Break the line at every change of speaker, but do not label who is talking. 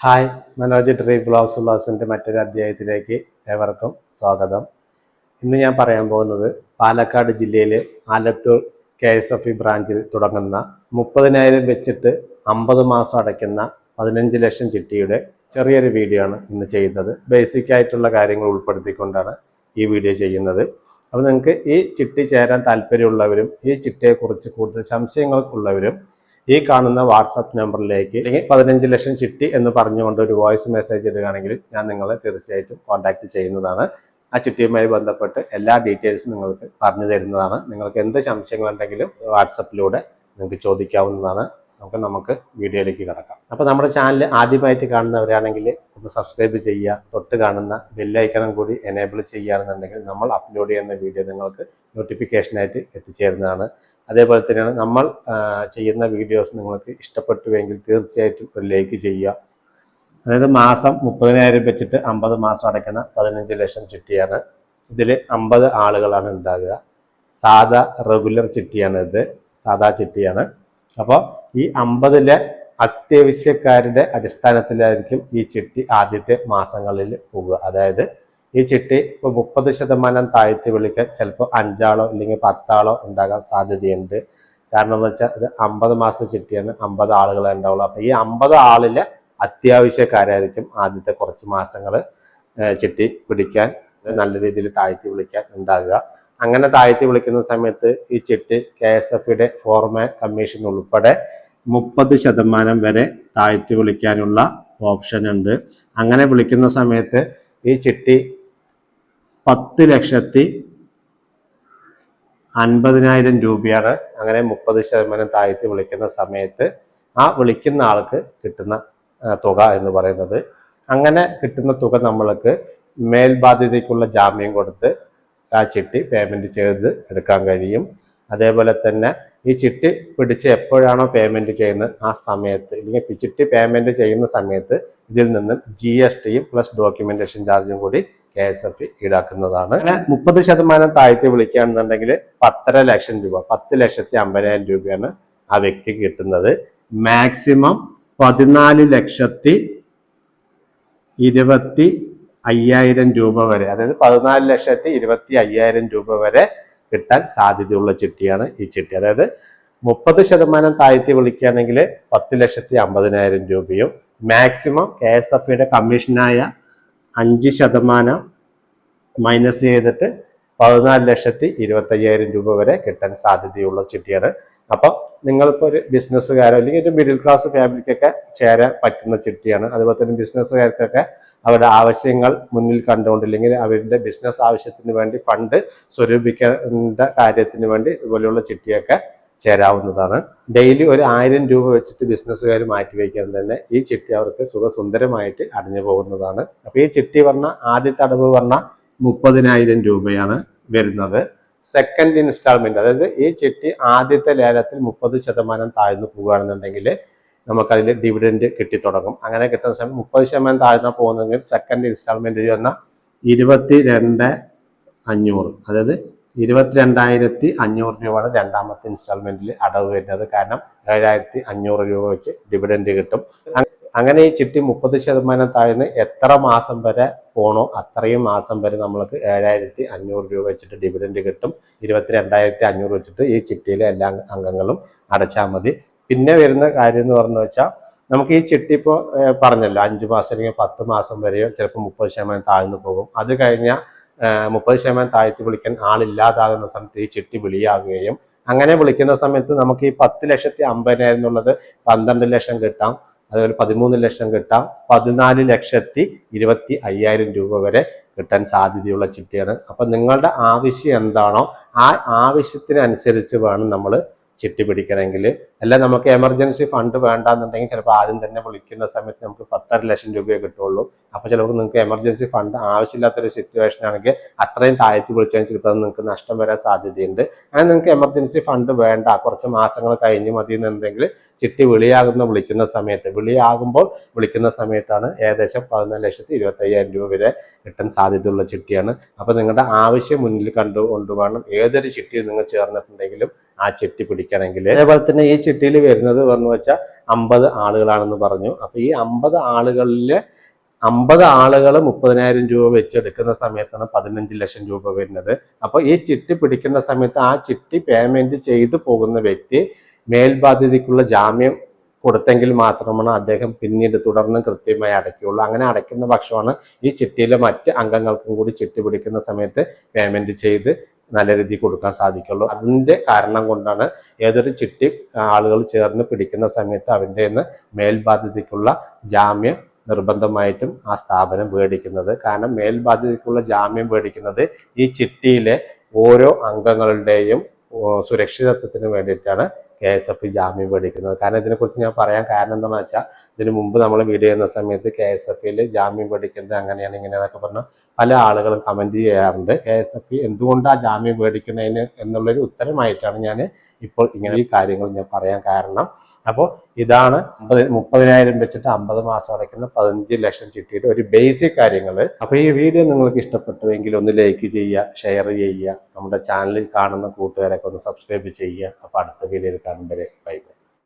Hi Manoj tree blogs ബ്ലോഗ്സിന്റെ മറ്റൊരു അധ്യായത്തിലേക്ക് ഏവർക്കും സ്വാഗതം. ഇന്ന് ഞാൻ പറയാൻ പോകുന്നത് പാലക്കാട് ജില്ലയിലെ Alathur K S F E ബ്രാഞ്ചിൽ തുടങ്ങുന്ന മുപ്പതിനായിരം വെച്ചിട്ട് അമ്പത് മാസം അടയ്ക്കുന്ന പതിനഞ്ച് ലക്ഷം ചിട്ടിയുടെ ചെറിയൊരു വീഡിയോ ആണ് ഇന്ന് ചെയ്യുന്നത്. ബേസിക് ആയിട്ടുള്ള കാര്യങ്ങൾ ഉൾപ്പെടുത്തിക്കൊണ്ടാണ് ഈ വീഡിയോ ചെയ്യുന്നത്. അപ്പോൾ നിങ്ങൾക്ക് ഈ ചിട്ടി ചേരാൻ താല്പര്യമുള്ളവരും ഈ ചിട്ടിയെക്കുറിച്ച് കൂടുതൽ സംശയങ്ങൾക്കുള്ളവരും ഈ കാണുന്ന വാട്സാപ്പ് നമ്പറിലേക്ക് അല്ലെങ്കിൽ പതിനഞ്ച് ലക്ഷം ചിട്ടി എന്ന് പറഞ്ഞുകൊണ്ട് ഒരു വോയിസ് മെസ്സേജ് ഇടുകയാണെങ്കിൽ ഞാൻ നിങ്ങളെ തീർച്ചയായിട്ടും കോൺടാക്ട് ചെയ്യുന്നതാണ്. ആ ചിട്ടിയുമായി ബന്ധപ്പെട്ട് എല്ലാ ഡീറ്റെയിൽസും നിങ്ങൾക്ക് പറഞ്ഞു തരുന്നതാണ്. നിങ്ങൾക്ക് എന്ത് സംശയങ്ങളുണ്ടെങ്കിലും വാട്സപ്പിലൂടെ നിങ്ങൾക്ക് ചോദിക്കാവുന്നതാണ്. നമുക്ക് നമുക്ക് വീഡിയോയിലേക്ക് കിടക്കാം. അപ്പോൾ നമ്മുടെ ചാനൽ ആദ്യമായിട്ട് കാണുന്നവരാണെങ്കിൽ ഒന്ന് സബ്സ്ക്രൈബ് ചെയ്യുക തൊട്ട് കാണുന്ന ബെല്ലൈക്കണം കൂടി എനേബിൾ ചെയ്യുകയാണെന്നുണ്ടെങ്കിൽ നമ്മൾ അപ്ലോഡ് ചെയ്യുന്ന വീഡിയോ നിങ്ങൾക്ക് നോട്ടിഫിക്കേഷനായിട്ട് എത്തിച്ചേരുന്നതാണ്. അതേപോലെ തന്നെയാണ് നമ്മൾ ചെയ്യുന്ന വീഡിയോസ് നിങ്ങൾക്ക് ഇഷ്ടപ്പെട്ടുവെങ്കിൽ തീർച്ചയായിട്ടും ഒരു ലൈക്ക് ചെയ്യുക. അതായത് മാസം മുപ്പതിനായിരം വെച്ചിട്ട് അമ്പത് മാസം അടയ്ക്കുന്ന പതിനഞ്ച് ലക്ഷം ചിട്ടിയാണ്. ഇതിൽ അമ്പത് ആളുകളാണ് ഉണ്ടാകുക. സാധാ റെഗുലർ ചിട്ടിയാണ് ഇത്. സാധാ ചിട്ടിയാണ്. അപ്പോൾ ഈ അമ്പതിലെ അത്യാവശ്യക്കാരുടെ അടിസ്ഥാനത്തിലായിരിക്കും ഈ ചിട്ടി ആദ്യത്തെ മാസങ്ങളിൽ പോകുക അതായത് ഈ ചിട്ടി ഇപ്പോൾ മുപ്പത് ശതമാനം താഴ്ത്തി വിളിക്കാൻ ചിലപ്പോൾ അഞ്ചാളോ അല്ലെങ്കിൽ പത്താളോ ഉണ്ടാകാൻ സാധ്യതയുണ്ട്. കാരണം എന്ന് വെച്ചാൽ ഇത് അമ്പത് മാസ ചിട്ടിയാണ് അമ്പത് ആളുകളെ ഉണ്ടാവുള്ളൂ. അപ്പൊ ഈ അമ്പത് ആളിലെ അത്യാവശ്യക്കാരായിരിക്കും ആദ്യത്തെ കുറച്ച് മാസങ്ങൾ ചിട്ടി പിടിക്കാൻ നല്ല രീതിയിൽ താഴ്ത്തി വിളിക്കാൻ ഉണ്ടാകുക. അങ്ങനെ താഴ്ത്തി വിളിക്കുന്ന സമയത്ത് ഈ ചിട്ടി കെ എസ് എഫിയുടെ ഫോർമ കമ്മീഷൻ ഉൾപ്പെടെ മുപ്പത് ശതമാനം വരെ താഴ്ത്തി വിളിക്കാനുള്ള ഓപ്ഷൻ ഉണ്ട്. അങ്ങനെ വിളിക്കുന്ന സമയത്ത് ഈ ചിട്ടി പത്ത് ലക്ഷത്തി അൻപതിനായിരം രൂപയാണ് അങ്ങനെ മുപ്പത് ശതമാനം താഴ്ത്തി വിളിക്കുന്ന സമയത്ത് ആ വിളിക്കുന്ന ആൾക്ക് കിട്ടുന്ന തുക എന്ന് പറയുന്നത്. അങ്ങനെ കിട്ടുന്ന തുക നമ്മൾക്ക് മേൽബാധ്യതയ്ക്കുള്ള ജാമ്യം കൊടുത്ത് ആ ചിട്ടി പേയ്മെന്റ് ചെയ്ത് എടുക്കാൻ കഴിയും. അതേപോലെ തന്നെ ഈ ചിട്ടി പിടിച്ച് എപ്പോഴാണോ പേയ്മെന്റ് ചെയ്യുന്നത് ആ സമയത്ത് അല്ലെങ്കിൽ ചിട്ടി പേയ്മെന്റ് ചെയ്യുന്ന സമയത്ത് ഇതിൽ നിന്നും ജി എസ് ടിയും പ്ലസ് ഡോക്യുമെന്റേഷൻ ചാർജും കൂടി കെ എസ് എഫ് ഈടാക്കുന്നതാണ്. മുപ്പത് ശതമാനം താഴ്ത്തി വിളിക്കുകയാണെന്നുണ്ടെങ്കിൽ പത്തര ലക്ഷം രൂപ പത്ത് ലക്ഷത്തി അമ്പതിനായിരം രൂപയാണ് ആ വ്യക്തിക്ക് കിട്ടുന്നത്. മാക്സിമം പതിനാല് ലക്ഷത്തി ഇരുപത്തി അയ്യായിരം രൂപ വരെ അതായത് പതിനാല് ലക്ഷത്തി ഇരുപത്തി അയ്യായിരം രൂപ വരെ കിട്ടാൻ സാധ്യതയുള്ള ചിട്ടിയാണ് ഈ ചിട്ടി. അതായത് മുപ്പത് ശതമാനം താഴ്ത്തി വിളിക്കുകയാണെങ്കിൽ പത്ത് ലക്ഷത്തി അമ്പതിനായിരം രൂപയും മാക്സിമം കെ എസ് എഫ് കമ്മീഷനായ അഞ്ച് ശതമാനം മൈനസ് ചെയ്തിട്ട് പതിനാല് ലക്ഷത്തി ഇരുപത്തയ്യായിരം രൂപ വരെ കിട്ടാൻ സാധ്യതയുള്ള ചിട്ടിയാണ്. അപ്പം നിങ്ങളിപ്പോൾ ഒരു ബിസിനസ്സുകാരോ അല്ലെങ്കിൽ ഒരു മിഡിൽ ക്ലാസ് ഫാമിലിക്കൊക്കെ ചേരാൻ പറ്റുന്ന ചിട്ടിയാണ്. അതുപോലെ തന്നെ ബിസിനസ്സുകാർക്കൊക്കെ അവരുടെ ആവശ്യങ്ങൾ മുന്നിൽ കണ്ടുകൊണ്ട് അല്ലെങ്കിൽ അവരുടെ ബിസിനസ് ആവശ്യത്തിന് വേണ്ടി ഫണ്ട് സ്വരൂപിക്കേണ്ട കാര്യത്തിന് വേണ്ടി ഇതുപോലെയുള്ള ചിട്ടിയൊക്കെ ചേരാവുന്നതാണ്. ഡെയിലി ഒരു ആയിരം രൂപ വെച്ചിട്ട് ബിസിനസ്സുകാർ മാറ്റി വയ്ക്കാൻ തന്നെ ഈ ചിട്ടി അവർക്ക് സുഖസുന്ദരമായിട്ട് അടഞ്ഞു പോകുന്നതാണ്. അപ്പോൾ ഈ ചിട്ടി പറഞ്ഞ ആദ്യത്തെ അടവ് പറഞ്ഞ മുപ്പതിനായിരം രൂപയാണ് വരുന്നത്. സെക്കൻഡ് ഇൻസ്റ്റാൾമെന്റ് അതായത് ഈ ചിട്ടി ആദ്യത്തെ ലേലത്തിൽ മുപ്പത് ശതമാനം താഴ്ന്നു പോവുകയാണെന്നുണ്ടെങ്കിൽ നമുക്കതിൽ ഡിവിഡൻഡ് കിട്ടിത്തുടങ്ങും. അങ്ങനെ കിട്ടുന്ന സമയം മുപ്പത് ശതമാനം താഴ്ന്ന പോകുന്നെങ്കിൽ സെക്കൻഡ് ഇൻസ്റ്റാൾമെന്റ് എന്ന ഇരുപത്തി രണ്ട് അഞ്ഞൂറ്. അതായത് ഇരുപത്തിരണ്ടായിരത്തി അഞ്ഞൂറ് രൂപയാണ് രണ്ടാമത്തെ ഇൻസ്റ്റാൾമെന്റിൽ അടവ് വരുന്നത്. കാരണം ഏഴായിരത്തി അഞ്ഞൂറ് രൂപ വെച്ച് ഡിവിഡൻഡ് കിട്ടും. അങ്ങനെ ഈ ചിട്ടി മുപ്പത് ശതമാനം താഴ്ന്ന് എത്ര മാസം വരെ പോണോ അത്രയും മാസം വരെ നമ്മൾക്ക് ഏഴായിരത്തി അഞ്ഞൂറ് രൂപ വെച്ചിട്ട് ഡിവിഡൻഡ് കിട്ടും. ഇരുപത്തിരണ്ടായിരത്തി അഞ്ഞൂറ് വെച്ചിട്ട് ഈ ചിട്ടിയിലെ എല്ലാ അംഗങ്ങളും അടച്ചാൽ മതി. പിന്നെ വരുന്ന കാര്യം എന്ന് പറഞ്ഞു വെച്ചാൽ നമുക്ക് ഈ ചിട്ടി ഇപ്പോൾ പറഞ്ഞല്ലോ അഞ്ച് മാസം അല്ലെങ്കിൽ പത്ത് മാസം വരെയോ ചിലപ്പോൾ മുപ്പത് ശതമാനം താഴ്ന്നു പോകും. അത് കഴിഞ്ഞാൽ മുപ്പത് ശതമാനം താഴ്ത്തി വിളിക്കാൻ ആളില്ലാതാകുന്ന സമയത്ത് ഈ ചിട്ടി വിളിയാകുകയും അങ്ങനെ വിളിക്കുന്ന സമയത്ത് നമുക്ക് ഈ പത്ത് ലക്ഷത്തി അമ്പതിനായിരം എന്നുള്ളത് പന്ത്രണ്ട് ലക്ഷം കിട്ടാം അതുപോലെ പതിമൂന്ന് ലക്ഷം കിട്ടാം പതിനാല് ലക്ഷത്തി ഇരുപത്തി അയ്യായിരം രൂപ വരെ കിട്ടാൻ സാധ്യതയുള്ള ചിട്ടിയാണ്. അപ്പം നിങ്ങളുടെ ആവശ്യം എന്താണോ ആ ആവശ്യത്തിനനുസരിച്ച് വേണം നമ്മൾ ചിട്ടി പിടിക്കണമെങ്കിൽ. അല്ല നമുക്ക് എമർജൻസി ഫണ്ട് വേണ്ടാന്നുണ്ടെങ്കിൽ ചിലപ്പോൾ ആദ്യം തന്നെ വിളിക്കുന്ന സമയത്ത് നമുക്ക് പത്തര ലക്ഷം രൂപയെ കിട്ടുള്ളൂ. അപ്പോൾ ചിലപ്പോൾ നിങ്ങൾക്ക് എമർജൻസി ഫണ്ട് ആവശ്യമില്ലാത്തൊരു സിറ്റുവേഷൻ ആണെങ്കിൽ അത്രയും താഴ്ത്തി വിളിച്ചാൽ ചിലപ്പോൾ നിങ്ങൾക്ക് നഷ്ടം വരാൻ സാധ്യതയുണ്ട്. അങ്ങനെ നിങ്ങൾക്ക് എമർജൻസി ഫണ്ട് വേണ്ട കുറച്ച് മാസങ്ങൾ കഴിഞ്ഞ് മതി എന്നുണ്ടെങ്കിൽ ചിട്ടി വിളിയാകുന്ന വിളിക്കുന്ന സമയത്ത് വിളിയാകുമ്പോൾ വിളിക്കുന്ന സമയത്താണ് ഏകദേശം പതിനാല് ലക്ഷത്തി ഇരുപത്തയ്യായിരം രൂപ വരെ കിട്ടാൻ സാധ്യതയുള്ള ചിട്ടിയാണ്. അപ്പോൾ നിങ്ങളുടെ ആവശ്യം മുന്നിൽ കണ്ടുകൊണ്ട് വേണം ഏതൊരു ചിട്ടിയിൽ നിങ്ങൾ ചേർന്നിട്ടുണ്ടെങ്കിലും ആ ചിട്ടി പിടിക്കണമെങ്കിൽ അതേപോലെ തന്നെ ഈ ചിട്ടിയിൽ വരുന്നത് പറഞ്ഞു വെച്ചാൽ അമ്പത് ആളുകളാണെന്ന് പറഞ്ഞു. അപ്പൊ ഈ അമ്പത് ആളുകളിൽ അമ്പത് ആളുകൾ മുപ്പതിനായിരം രൂപ വെച്ചെടുക്കുന്ന സമയത്താണ് പതിനഞ്ച് ലക്ഷം രൂപ വരുന്നത്. അപ്പോൾ ഈ ചിട്ടി പിടിക്കുന്ന സമയത്ത് ആ ചിട്ടി പേയ്മെന്റ് ചെയ്തു പോകുന്ന വ്യക്തി മേൽബാധ്യതയ്ക്കുള്ള ജാമ്യം കൊടുത്തെങ്കിൽ മാത്രമാണ് അദ്ദേഹം പിന്നീട് തുടർന്ന് കൃത്യമായി അടയ്ക്കുകയുള്ളൂ. അങ്ങനെ അടയ്ക്കുന്ന പക്ഷമാണ് ഈ ചിട്ടിയിലെ മറ്റ് അംഗങ്ങൾക്കും കൂടി ചിട്ടി പിടിക്കുന്ന സമയത്ത് പേയ്മെന്റ് ചെയ്ത് നല്ല രീതിയിൽ കൊടുക്കാൻ സാധിക്കുള്ളൂ. അതിന്റെ കാരണം കൊണ്ടാണ് ഏതൊരു ചിട്ടി ആളുകൾ ചേർന്ന് പിടിക്കുന്ന സമയത്ത് അവന്റെ നിന്ന് മേൽബാധ്യതയ്ക്കുള്ള ജാമ്യം നിർബന്ധമായിട്ടും ആ സ്ഥാപനം മേടിക്കുന്നത് കാരണം മേൽബാധ്യതയ്ക്കുള്ള ജാമ്യം മേടിക്കുന്നത് ഈ ചിട്ടിയിലെ ഓരോ അംഗങ്ങളുടെയും സുരക്ഷിതത്വത്തിന് വേണ്ടിയിട്ടാണ് കെ എസ് എഫ് ജാമ്യം മേടിക്കുന്നത് കാരണം ഇതിനെക്കുറിച്ച് ഞാൻ പറയാൻ കാരണം എന്താണെന്ന് വെച്ചാൽ ഇതിനു മുമ്പ് നമ്മൾ വീഡിയോ ചെയ്യുന്ന സമയത്ത് കെ എസ് എഫിൽ ജാമ്യം മേടിക്കുന്നത് അങ്ങനെയാണ് ഇങ്ങനെയാണെന്നൊക്കെ പറഞ്ഞ് പല ആളുകളും കമന്റ് ചെയ്യാറുണ്ട്. കെ എസ് എഫ് ഇ എന്തുകൊണ്ടാണ് ജാമ്യം മേടിക്കുന്നതിന് എന്നുള്ളൊരു ഉത്തരമായിട്ടാണ് ഞാൻ ഇപ്പോൾ ഇങ്ങനെ ഈ കാര്യങ്ങൾ ഞാൻ പറയാൻ കാരണം. അപ്പോൾ ഇതാണ് അമ്പത് മുപ്പതിനായിരം വെച്ചിട്ട് അമ്പത് മാസം അടയ്ക്കുന്ന പതിനഞ്ച് ലക്ഷം ചിട്ടിയുടെ ഒരു ബേസിക് കാര്യങ്ങൾ അപ്പോൾ ഈ വീഡിയോ നിങ്ങൾക്ക് ഇഷ്ടപ്പെട്ടുവെങ്കിൽ ഒന്ന് ലൈക്ക് ചെയ്യുക ഷെയർ ചെയ്യുക നമ്മുടെ ചാനലിൽ കാണുന്ന കൂട്ടുകാരൊക്കെ ഒന്ന് സബ്സ്ക്രൈബ് ചെയ്യുക. അപ്പോൾ അടുത്ത വീഡിയോയിൽ കാണുമ്പോൾ ബൈ ബൈ